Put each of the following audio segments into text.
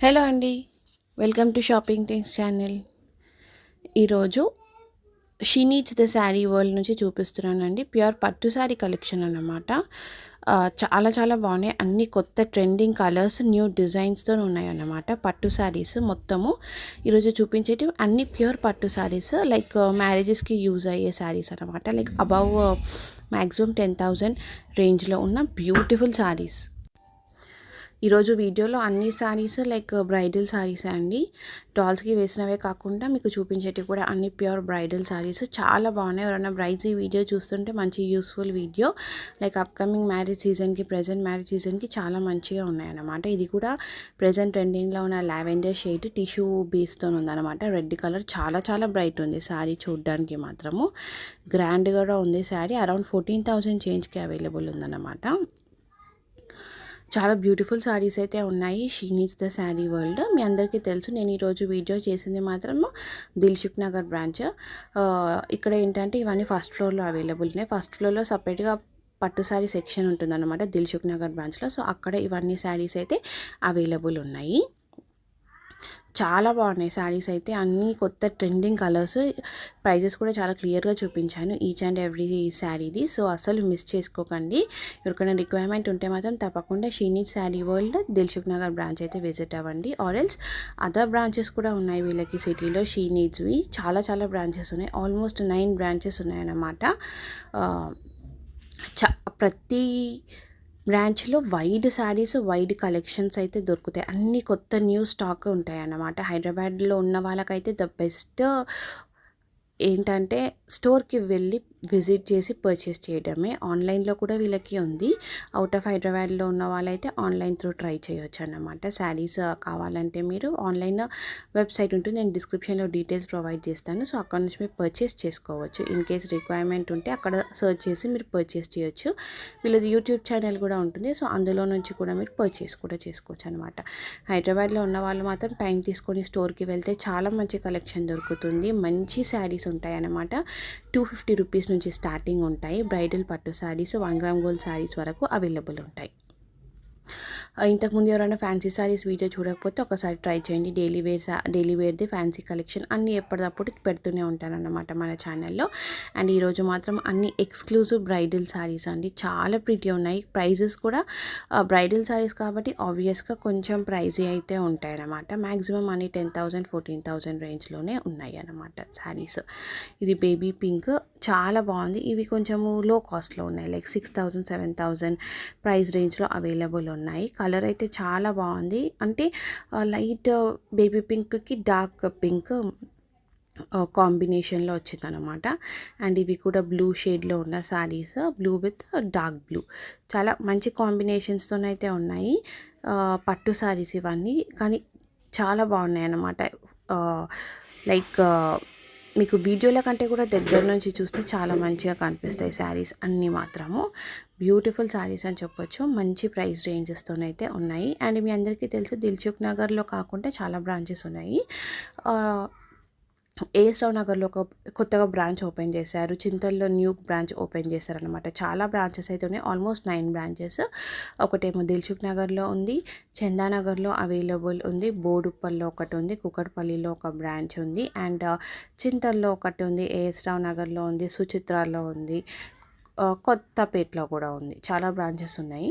Hello అండి. Welcome to shopping things channel. ఈరోజు she the sari world నుంచి చూపిస్తున్నానండి. ప్యూర్ పట్టు శారీ కలెక్షన్ అన్నమాట. చాలా చాలా బాగున్నాయి. అన్ని కొత్త ట్రెండింగ్ కలర్స్ న్యూ డిజైన్స్తో ఉన్నాయన్నమాట పట్టు శారీస్ మొత్తము. ఈరోజు చూపించేటి అన్ని ప్యూర్ పట్టు శారీస్ లైక్ uh, మ్యారేజెస్కి యూజ్ అయ్యే శారీస్ అనమాట like above maximum ten thousand రేంజ్లో ఉన్న బ్యూటిఫుల్ శారీస్ ఈరోజు వీడియోలో అన్ని శారీస్ లైక్ బ్రైడల్ శారీస్ అండి. డాల్స్కి వేసినవే కాకుండా మీకు చూపించేటివి కూడా అన్ని ప్యూర్ బ్రైడల్ శారీస్ చాలా బాగున్నాయి. ఎవరైనా బ్రైడ్స్ ఈ వీడియో చూస్తుంటే మంచి useful video. Like upcoming marriage సీజన్కి ప్రజెంట్ మ్యారేజ్ సీజన్కి చాలా మంచిగా ఉన్నాయన్నమాట. ఇది కూడా ప్రజెంట్ ట్రెండింగ్లో ఉన్న లావెండర్ షేడ్ టిష్యూ బేస్తో ఉందన్నమాట. రెడ్ కలర్ చాలా చాలా బ్రైట్ ఉంది శారీ చూడడానికి మాత్రము. గ్రాండ్ కూడా ఉంది శారీ అరౌండ్ ఫోర్టీన్ థౌజండ్ చేంజ్కి అవైలబుల్ ఉందన్నమాట. చాలా బ్యూటిఫుల్ శారీస్ అయితే ఉన్నాయి. She needs the sari world మీ అందరికీ తెలుసు నేను ఈరోజు వీడియో చేసింది మాత్రము దిల్షుక్ నగర్ బ్రాంచ్ ఇక్కడ ఏంటంటే ఇవన్నీ ఫస్ట్ ఫ్లోర్లో అవైలబుల్ ఉన్నాయి. ఫస్ట్ ఫ్లోర్లో సపరేట్గా పట్టు శారీ సెక్షన్ ఉంటుందన్నమాట దిల్షుక్ నగర్ బ్రాంచ్లో సో అక్కడ ఇవన్నీ శారీస్ అయితే అవైలబుల్ ఉన్నాయి. చాలా బాగున్నాయి శారీస్ అయితే. అన్నీ కొత్త ట్రెండింగ్ కలర్స్. ప్రైజెస్ కూడా చాలా క్లియర్గా చూపించాను ఈచ్ అండ్ ఎవ్రీ శారీది. సో అసలు మిస్ చేసుకోకండి. ఎవరికైనా రిక్వైర్మెంట్ ఉంటే మాత్రం తప్పకుండా షీనీ sari world Dilsukhnagar branch అయితే విజిట్ అవ్వండి. ఆరెల్స్ అదర్ బ్రాంచెస్ కూడా ఉన్నాయి వీళ్ళకి సిటీలో. షీ నీడ్స్వి చాలా చాలా బ్రాంచెస్ ఉన్నాయి. ఆల్మోస్ట్ నైన్ బ్రాంచెస్ ఉన్నాయన్నమాట. చ ప్రతి బ్రాంచ్లో వైడ్ శారీస్ వైడ్ కలెక్షన్స్ అయితే దొరుకుతాయి. అన్ని కొత్త న్యూ స్టాక్ ఉంటాయి అన్నమాట హైదరాబాద్లో ఉన్న వాళ్ళకైతే ద బెస్ట్ ఏంటంటే స్టోర్కి వెళ్ళి విజిట్ చేసి పర్చేస్ చేయడమే. ఆన్లైన్లో కూడా వీళ్ళకి ఉంది. అవుట్ ఆఫ్ హైదరాబాద్లో ఉన్న వాళ్ళైతే ఆన్లైన్ త్రూ ట్రై చేయొచ్చు అన్నమాట శారీస్ కావాలంటే మీరు ఆన్లైన్ వెబ్సైట్ ఉంటుంది. నేను డిస్క్రిప్షన్లో డీటెయిల్స్ ప్రొవైడ్ చేస్తాను. సో అక్కడ నుంచి మీరు పర్చేస్ చేసుకోవచ్చు. ఇన్ కేస్ రిక్వైర్మెంట్ ఉంటే అక్కడ సర్చ్ చేసి మీరు పర్చేస్ చేయొచ్చు. వీళ్ళది యూట్యూబ్ ఛానల్ కూడా ఉంటుంది. సో అందులో నుంచి కూడా మీరు పర్చేస్ కూడా చేసుకోవచ్చు అనమాట హైదరాబాద్లో ఉన్న వాళ్ళు మాత్రం టైం తీసుకొని స్టోర్కి వెళ్తే చాలా మంచి కలెక్షన్ దొరుకుతుంది. మంచి శారీస్ ఉంటాయి అన్నమాట టూ ఫిఫ్టీ రూపీస్ నుంచి స్టార్టింగ్ ఉంటాయి. బ్రైడల్ పట్టు saris one gram gold saris వరకు అవైలబుల్ ఉంటాయి. ఇంతకుముందు ఎవరైనా ఫ్యాన్సీ శారీస్ వీడియో చూడకపోతే ఒకసారి ట్రై చేయండి. డైలీ వేర్ డైలీ వేర్ది ఫ్యాన్సీ కలెక్షన్ అన్నీ ఎప్పటికప్పుడు పెడుతూనే ఉంటానన్నమాట మన ఛానల్లో. అండ్ ఈరోజు మాత్రం అన్ని ఎక్స్క్లూజివ్ బ్రైడల్ శారీస్ అండి. చాలా ప్రిటీ ఉన్నాయి. ప్రైజెస్ కూడా బ్రైడల్ శారీస్ కాబట్టి ఆబ్వియస్గా కొంచెం ప్రైజీ అయితే ఉంటాయి అన్నమాట మ్యాక్సిమం అన్ని టెన్ థౌజండ్ ఫోర్టీన్ థౌజండ్ రేంజ్లోనే ఉన్నాయి అన్నమాట శారీస్. ఇది బేబీ పింక్ చాలా బాగుంది. ఇవి కొంచెము లో కాస్ట్లో ఉన్నాయి like six thousand seven thousand price రేంజ్లో అవైలబుల్ ఉన్నాయి. కలర్ అయితే చాలా బాగుంది. అంటే లైట్ బేబీ పింక్కి డార్క్ పింక్ కాంబినేషన్లో వచ్చిందనమాట అండ్ ఇవి కూడా బ్లూ షేడ్లో ఉన్న saris blue with dark blue చాలా మంచి కాంబినేషన్స్తోనైతే ఉన్నాయి. పట్టు శారీస్ ఇవన్నీ. కానీ చాలా బాగున్నాయి అన్నమాట లైక్ మీకు వీడియోల కంటే కూడా దగ్గర నుంచి చూస్తే చాలా మంచిగా కనిపిస్తాయి శారీస్ అన్నీ మాత్రము. బ్యూటిఫుల్ శారీస్ అని చెప్పొచ్చు. మంచి ప్రైస్ రేంజెస్తోనైతే ఉన్నాయి. అండ్ మీ అందరికీ తెలుసు దిల్చుక్ నగర్లో కాకుండా చాలా బ్రాంచెస్ ఉన్నాయి. ఆ, ఏస్రావు నగర్లో ఒక కొత్తగా బ్రాంచ్ ఓపెన్ చేశారు. చింతల్లో న్యూ బ్రాంచ్ ఓపెన్ చేశారనమాట చాలా బ్రాంచెస్ అయితే ఉన్నాయి. Almost nine branches. ఒకటేమో దిల్చుక్ నగర్లో ఉంది చందానగర్లో అవైలబుల్ ఉంది బోడుప్పల్లో ఒకటి ఉంది కుకట్పల్లిలో ఒక బ్రాంచ్ ఉంది అండ్ చింతల్లో ఒకటి ఉంది ఏస్రావు నగర్లో ఉంది సుచిత్రాలో ఉంది కొత్తపేటలో కూడా ఉంది. చాలా బ్రాంచెస్ ఉన్నాయి.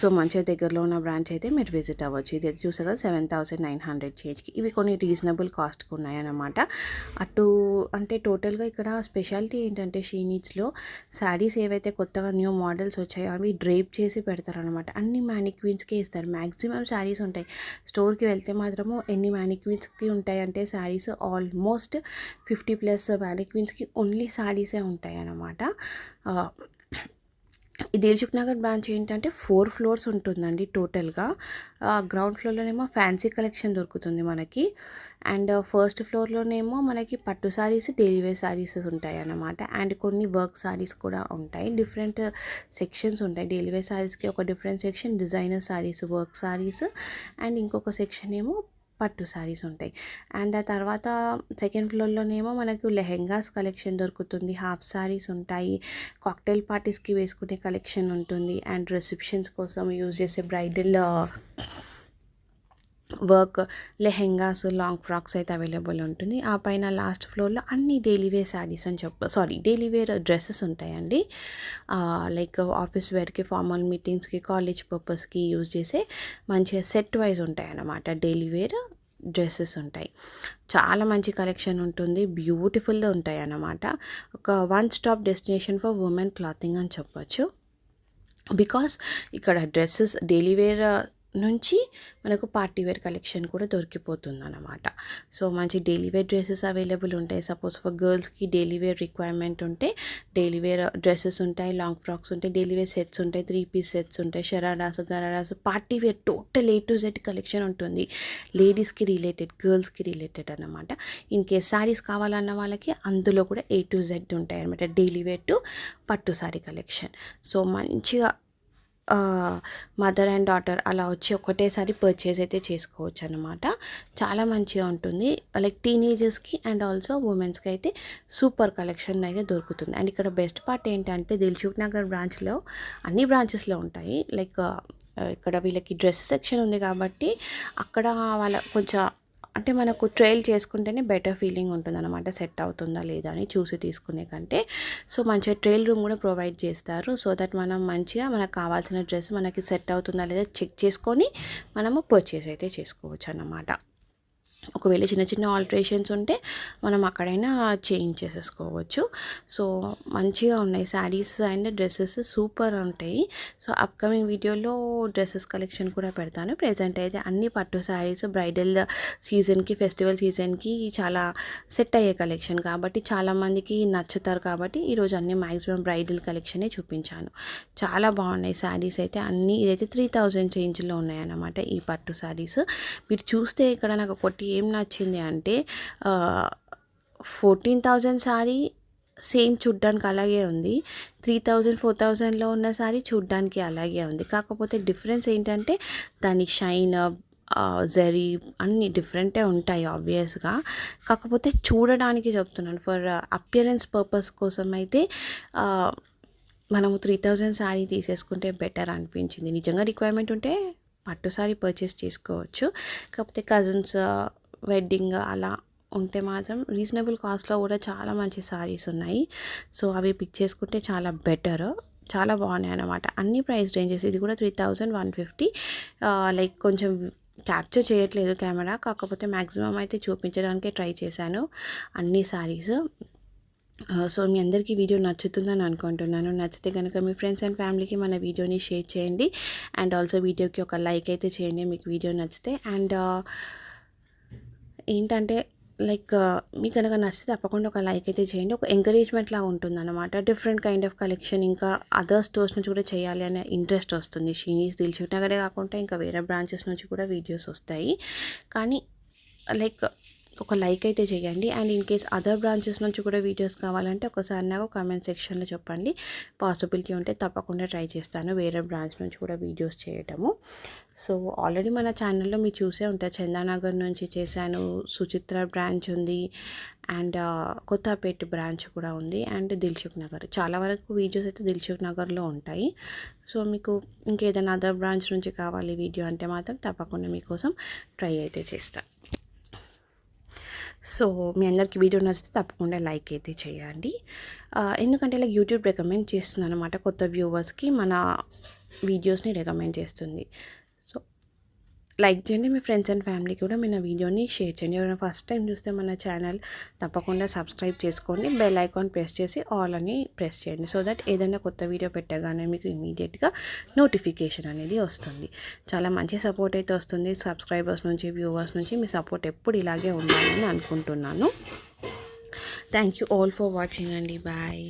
సో మంచిగా దగ్గరలో ఉన్న బ్రాంచ్ అయితే మీరు విజిట్ అవ్వచ్చు. ఇది అయితే చూసారు కదా సెవెన్ థౌసండ్ నైన్ హండ్రెడ్ చేంజ్కి ఇవి కొన్ని రీజనబుల్ కాస్ట్కి ఉన్నాయన్నమాట. అటు అంటే టోటల్గా ఇక్కడ స్పెషాలిటీ ఏంటంటే షీనీడ్స్లో శారీస్ ఏవైతే కొత్తగా న్యూ మోడల్స్ వచ్చాయో అవి డ్రేప్ చేసి పెడతారనమాట అన్ని మ్యానిక్వీన్స్కే ఇస్తారు. మ్యాక్సిమం శారీస్ ఉంటాయి. స్టోర్కి వెళ్తే మాత్రము ఎన్ని మ్యానిక్వీన్స్కి ఉంటాయి అంటే శారీస్ ఆల్మోస్ట్ ఫిఫ్టీ ప్లస్ మ్యానిక్వీన్స్కి ఓన్లీ శారీసే ఉంటాయి అన్నమాట ఈ దిల్సుఖ్ నగర్ బ్రాంచ్ ఏంటంటే ఫోర్ ఫ్లోర్స్ ఉంటుందండి టోటల్గా. గ్రౌండ్ ఫ్లోర్లోనేమో ఫ్యాన్సీ కలెక్షన్ దొరుకుతుంది మనకి. అండ్ ఫస్ట్ ఫ్లోర్లోనేమో మనకి పట్టు శారీస్ డైలీ వేర్ శారీస్ ఉంటాయి అన్నమాట అండ్ కొన్ని వర్క్ శారీస్ కూడా ఉంటాయి. డిఫరెంట్ సెక్షన్స్ ఉంటాయి. డైలీ వేర్ శారీస్కి ఒక different section designer saris work saris and ఇంకొక సెక్షన్ ఏమో పట్టు శారీస్ ఉంటాయి. అండ్ ఆ తర్వాత సెకండ్ ఫ్లోర్లోనేమో మనకు లెహెంగాస్ కలెక్షన్ దొరుకుతుంది. హాఫ్ శారీస్ ఉంటాయి. కాక్టైల్ పార్టీస్కి వేసుకునే కలెక్షన్ ఉంటుంది. అండ్ రిసెప్షన్స్ కోసం యూజ్ చేసే bridal work lehengas long frocks అయితే అవైలబుల్ ఉంటుంది. ఆ పైన లాస్ట్ ఫ్లోర్లో అన్ని డైలీ వేర్ శారీస్ అని చెప్ప సారీ డైలీ వేర్ డ్రెస్సెస్ ఉంటాయండి. లైక్ ఆఫీస్ వేర్కి ఫార్మల్ మీటింగ్స్కి కాలేజ్ పర్పస్కి యూజ్ చేసే మంచిగా సెట్ వైజ్ ఉంటాయి అన్నమాట డైలీ వేర్ డ్రెస్సెస్ ఉంటాయి. చాలా మంచి కలెక్షన్ ఉంటుంది. బ్యూటిఫుల్గా ఉంటాయి అన్నమాట ఒక one stop destination for women clothing అని చెప్పొచ్చు. బికాస్ ఇక్కడ డ్రెస్సెస్ డైలీ వేర్ నుంచి మనకు పార్టీ వేర్ కలెక్షన్ కూడా దొరికిపోతుంది అనమాట సో మంచి డైలీ వేర్ డ్రెస్సెస్ అవైలబుల్ ఉంటాయి. సపోజ్ ఫర్ గర్ల్స్కి డైలీ వేర్ రిక్వైర్మెంట్ ఉంటే డైలీ వేర్ డ్రెస్సెస్ ఉంటాయి లాంగ్ ఫ్రాక్స్ ఉంటాయి డైలీ వేర్ సెట్స్ ఉంటాయి త్రీ పీస్ సెట్స్ ఉంటాయి shararas ghararas party wear total A to Z collection ఉంటుంది. లేడీస్కి రిలేటెడ్ గర్ల్స్కి రిలేటెడ్ అనమాట ఇన్ కేస్ శారీస్ కావాలన్న వాళ్ళకి అందులో కూడా ఏ టు జెడ్ ఉంటాయి అనమాట డైలీ వేర్ టు పట్టు శారీ కలెక్షన్. సో మంచిగా మదర్ అండ్ డాటర్ అలా వచ్చి ఒకటేసారి పర్చేస్ అయితే చేసుకోవచ్చు అనమాట చాలా మంచిగా ఉంటుంది. లైక్ టీనేజర్స్కి అండ్ ఆల్సో ఉమెన్స్కి అయితే సూపర్ కలెక్షన్ అయితే దొరుకుతుంది. అండ్ ఇక్కడ బెస్ట్ పార్ట్ ఏంటంటే దిల్చుక్ నగర్ బ్రాంచ్లో అన్ని బ్రాంచెస్లో ఉంటాయి. లైక్ ఇక్కడ వీళ్ళకి డ్రెస్ సెక్షన్ ఉంది కాబట్టి అక్కడ వాళ్ళ కొంచెం అంటే మనకు ట్రైల్ చేసుకుంటేనే బెటర్ ఫీలింగ్ ఉంటుంది అనమాట సెట్ అవుతుందా లేదా అని చూసి తీసుకునే కంటే. సో మంచిగా ట్రైల్ రూమ్ కూడా ప్రొవైడ్ చేస్తారు. సో దట్ మనం మంచిగా మనకు కావాల్సిన డ్రెస్ మనకి సెట్ అవుతుందా లేదా చెక్ చేసుకొని మనము పర్చేస్ అయితే చేసుకోవచ్చు అన్నమాట. ఒకవేళ చిన్న చిన్న ఆల్టరేషన్స్ ఉంటే మనం అక్కడైనా చేంజ్ చేసేసుకోవచ్చు. సో మంచిగా ఉన్నాయి. శారీస్ అండ్ డ్రెస్సెస్ సూపర్ ఉంటాయి. సో అప్కమింగ్ వీడియోలో డ్రెస్సెస్ కలెక్షన్ కూడా పెడతాను. ప్రజెంట్ అయితే అన్ని పట్టు శారీస్ బ్రైడల్ సీజన్కి ఫెస్టివల్ సీజన్కి చాలా సెట్ అయ్యే కలెక్షన్ కాబట్టి చాలామందికి నచ్చుతారు కాబట్టి ఈరోజు అన్ని మ్యాక్సిమం బ్రైడల్ కలెక్షనే చూపించాను. చాలా బాగున్నాయి శారీస్ అయితే. అన్నీ ఇదైతే త్రీ థౌజండ్ చేంజ్లో ఉన్నాయన్నమాట ఈ పట్టు శారీస్. మీరు చూస్తే ఇక్కడ నాకు ఒకటి ఏం నచ్చింది అంటే ఫోర్టీన్ థౌజండ్ శారీ సేమ్ చూడ్డానికి అలాగే ఉంది. త్రీ థౌజండ్ ఫోర్ థౌజండ్లో ఉన్న శారీ చూడ్డానికి అలాగే ఉంది. కాకపోతే డిఫరెన్స్ ఏంటంటే దాని షైన్ జరీ అన్ని డిఫరెంటే ఉంటాయి ఆబ్వియస్గా కాకపోతే చూడడానికి చెప్తున్నాను. ఫర్ అపియరెన్స్ పర్పస్ కోసం అయితే మనము త్రీ థౌజండ్ శారీ తీసేసుకుంటే బెటర్ అనిపించింది. నిజంగా రిక్వైర్మెంట్ ఉంటే పట్టు సారీ పర్చేస్ చేసుకోవచ్చు. కాకపోతే కజిన్స్ వెడ్డింగ్ అలా ఉంటే మాత్రం రీజనబుల్ కాస్ట్లో కూడా చాలా మంచి సారీస్ ఉన్నాయి. సో అవి పిక్ చేసుకుంటే చాలా బెటర్ చాలా బాగున్నాయి అనమాట అన్ని ప్రైస్ రేంజెస్ ఇది కూడా three thousand one fifty like కొంచెం క్యాప్చర్ చేయట్లేదు కెమెరా కాకపోతే మ్యాక్సిమం అయితే చూపించడానికే ట్రై చేశాను. అన్ని సారీస్ సో మీ అందరికీ వీడియో నచ్చుతుందని అనుకుంటున్నాను. నచ్చితే కనుక మీ ఫ్రెండ్స్ అండ్ ఫ్యామిలీకి మన వీడియోని షేర్ చేయండి. అండ్ ఆల్సో వీడియోకి ఒక లైక్ అయితే చేయండి. మీకు వీడియో నచ్చితే. అండ్ ఏంటంటే లైక్ మీకు కనుక నచ్చితే తప్పకుండా ఒక లైక్ అయితే చేయండి. ఒక ఎంకరేజ్మెంట్ లాగా ఉంటుంది అనమాట డిఫరెంట్ కైండ్ ఆఫ్ కలెక్షన్ ఇంకా అదర్ స్టోర్స్ నుంచి కూడా చేయాలి అనే ఇంట్రెస్ట్ వస్తుంది. షీనీస్ దిల్చుక్ నగరే కాకుండా ఇంకా వేరే బ్రాంచెస్ నుంచి కూడా వీడియోస్ వస్తాయి. కానీ లైక్ ఒక లైక్ అయితే చేయండి. And in case other branches నుంచి కూడా వీడియోస్ కావాలంటే ఒకసారి నాకు కామెంట్ సెక్షన్లో చెప్పండి. పాసిబిలిటీ ఉంటే తప్పకుండా ట్రై చేస్తాను. వేరే బ్రాంచ్ నుంచి కూడా వీడియోస్ చేయటము. సో ఆల్రెడీ మన ఛానల్లో మీరు చూసే ఉంటారు. చందానగర్ నుంచి చేశాను. సుచిత్ర బ్రాంచ్ ఉంది. అండ్ కొత్తపేట బ్రాంచ్ కూడా ఉంది. And Dilsukhnagar. చాలా వరకు వీడియోస్ అయితే దిల్సుఖ్ నగర్లో ఉంటాయి. సో మీకు ఇంకేదైనా అదర్ బ్రాంచ్ నుంచి కావాలి వీడియో అంటే మాత్రం తప్పకుండా మీకోసం ట్రై అయితే చేస్తాను సో మీ అందరికీ వీడియో నచ్చితే తప్పకుండా లైక్ అయితే చేయండి. ఎందుకంటే ఇలా యూట్యూబ్ రికమెండ్ చేస్తుంది అనమాట కొత్త వ్యూవర్స్కి. మన వీడియోస్ని రికమెండ్ చేస్తుంది. లైక్ చేయండి మీ ఫ్రెండ్స్ అండ్ ఫ్యామిలీ కూడా మీ వీడియోని షేర్ చేయండి. ఎవరైనా ఫస్ట్ టైం చూస్తే మన ఛానల్ తప్పకుండా సబ్స్క్రైబ్ చేసుకోండి. బెల్ ఐకాన్ ప్రెస్ చేసి ఆల్ అని ప్రెస్ చేయండి. సో దట్ ఏదైనా కొత్త వీడియో పెట్టగానే మీకు ఇమీడియట్గా నోటిఫికేషన్ అనేది వస్తుంది. చాలా మంచి సపోర్ట్ అయితే వస్తుంది. సబ్స్క్రైబర్స్ నుంచి వ్యూవర్స్ నుంచి మీ సపోర్ట్ ఎప్పుడు ఇలాగే ఉండాలని అనుకుంటున్నాను. Thank you all for watching అండి. బాయ్.